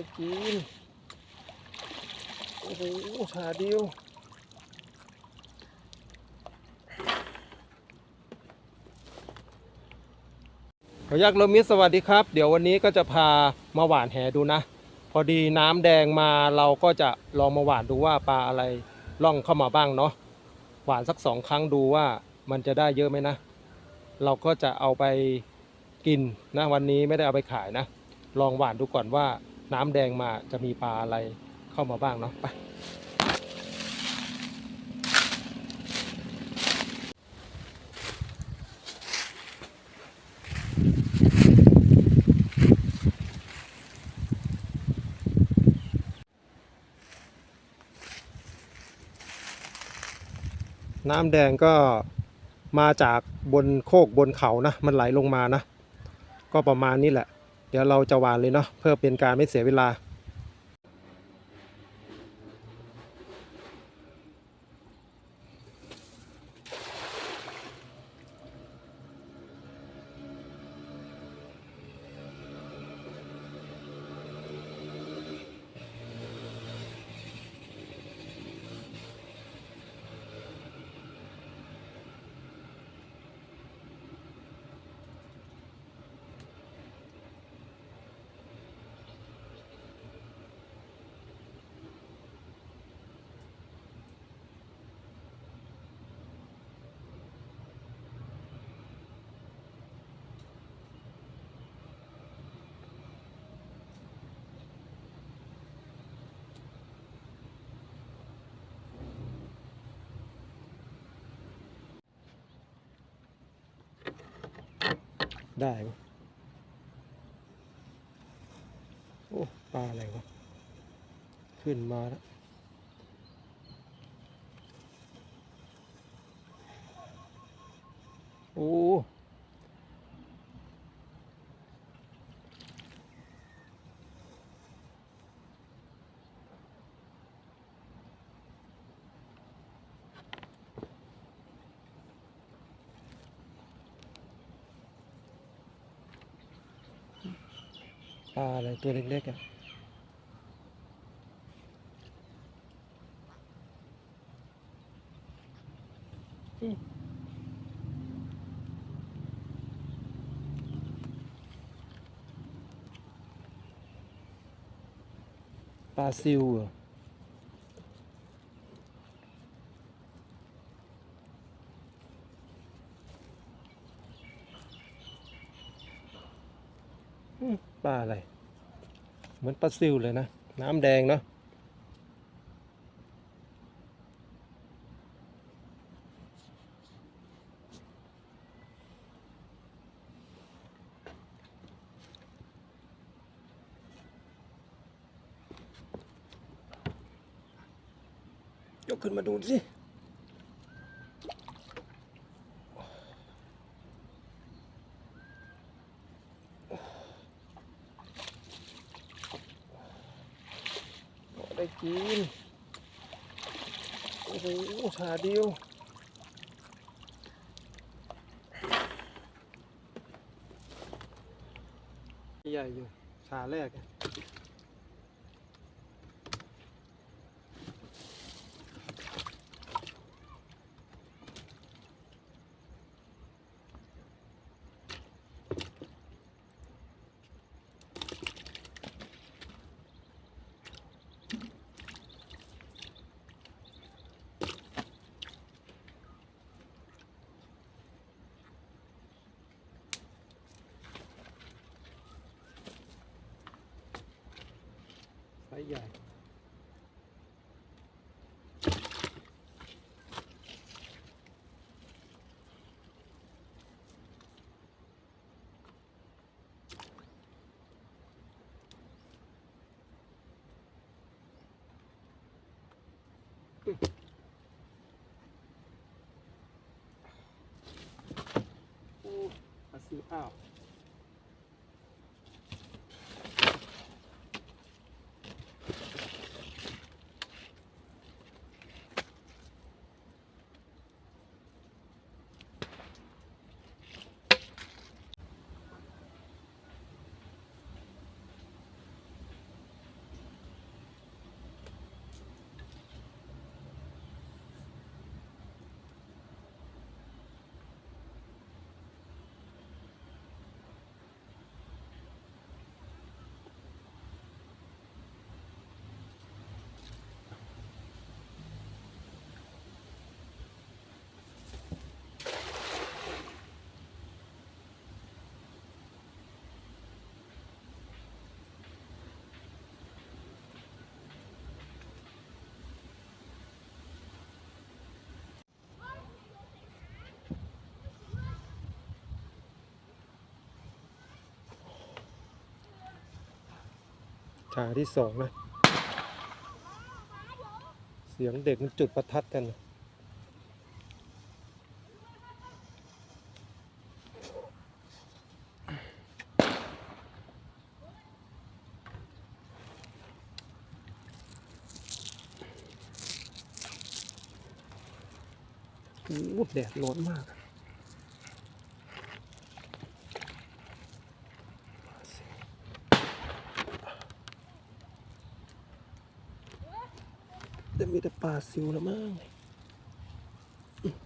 ได้กิน โอ้โหชาเดียวขอยักษ์โลมิสสวัสดีครับ เดี๋ยววันนี้ก็จะพามาหวานแหดูนะ พอดีน้ำแดงมาเราก็จะลองมาหวานดูว่าปลาอะไรล่องเข้ามาบ้างเนาะหวานสักสองครั้งดูว่ามันจะได้เยอะไหมนะ เราก็จะเอาไปกินนะวันนี้ไม่ได้เอาไปขายนะ ลองหวานดูก่อนว่า น้ำแดงมาจะมีปลาอะไรเข้ามาบ้างเนาะไปน้ำแดงก็มาจากบนโคกบนเขานะ มันไหลลงมานะ ก็ประมาณนี้แหละ เดี๋ยวเราจะหวานเลยเนาะเพื่อเป็นการไม่เสียเวลา ได้ปะโอ้ปลาอะไรวะ ขึ้นมาแล้วโอ้ ปลาอะไรตัวเล็กๆอะอืมปลาซิวเหรออืม ปลาอะไร เหมือนปลาซิวเลยนะ น้ำแดงเนาะยกขึ้นมาดูสิ กิน โอ้โหชาเดียวใหญ่อยู่ชาแรก ส์ใหญ่อู้ปลาซิวอ้าว ฉาที่สองนะ เสียงเด็กมันจุดประทัดกันโอ้โหแดดร้อนมาก แต่มีแต่ปลาซิวละมั้ง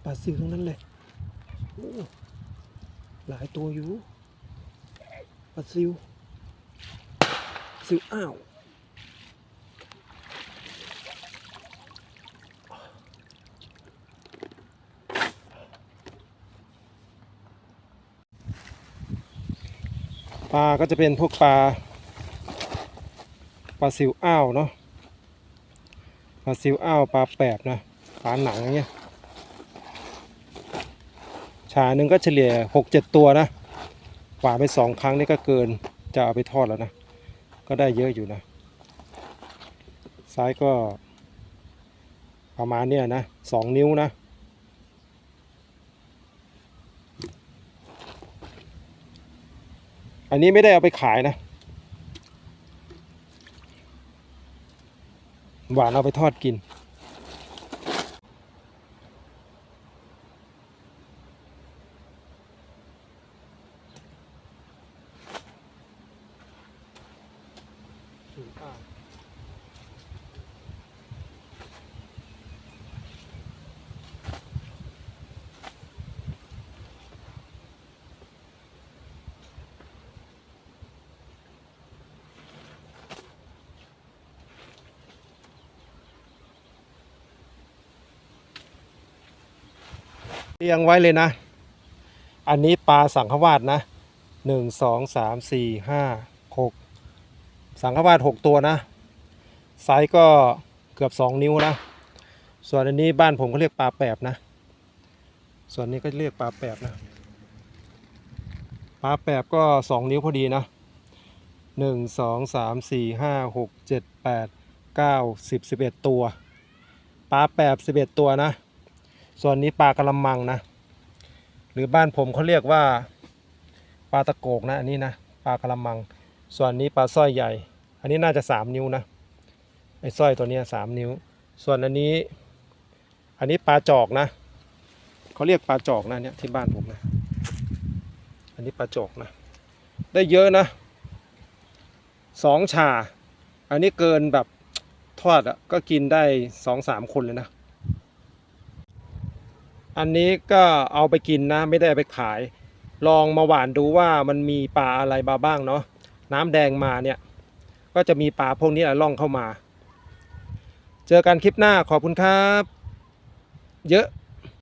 ปลาซิวทั้งนั้นเลยหลายตัวอยู่ปลาซิวซิวอ้าวปลาก็จะเป็นพวกปลาปลาซิวอ้าวเนาะ ปลาซิวอ้าวปลาแปบนะปลาหนังอย่างเงี้ยชาหนึ่งก็เฉลี่ยหกเจ็ดตัวนะกว่าไปสองครั้งนี่ก็เกินจะเอาไปทอดแล้วนะ ก็ได้เยอะอยู่นะซ้ายก็ประมาณเนี้ยนะสองนิ้วนะ อันนี้ไม่ได้เอาไปขายนะ หวานเอาไปทอดกิน เรียงไว้เลยนะ อันนี้ปลาสังขวาดนะหนึ่งสองสามสี่ห้าหกสังขวาดหกตัวนะไซส์ก็เกือบสองนิ้วนะ ส่วนอันนี้บ้านผมเขาเรียกปลาแปบนะ ส่วนนี้ก็เรียกปลาแปบนะ ปลาแปบก็สองนิ้วพอดีนะหนึ่งสองสามสี่ห้าหกเจ็ดแปดเก้าสิบสิบเอ็ดตัว ปลาแปบสิบเอ็ดตัวนะ ส่วนนี้ปลากระมังนะ หรือบ้านผมเขาเรียกว่าปลาตะโกกนะอันนี้นะปลากระมัง ส่วนนี้ปลาสร้อยใหญ่ อันนี้น่าจะสามนิ้วนะไอ้สร้อยตัวนี้ยสามนิ้ว ส่วนอันนี้ อันนี้ปลาจอกนะเขาเรียกปลาจอกนะเนี่ยที่บ้านผมนะ อันนี้ปลาจอกนะ ได้เยอะนะสองชา อันนี้เกินแบบทอดอะก็กินได้สองสามคนเลยนะ อันนี้ก็เอาไปกินนะไม่ได้ไปขาย ลองมาหวานดูว่ามันมีปลาอะไรมาบ้างเนาะน้ำแดงมาเนี่ย ก็จะมีปลาพวกนี้แหละล่องเข้ามา เจอกันคลิปหน้าขอบคุณครับ เยอะ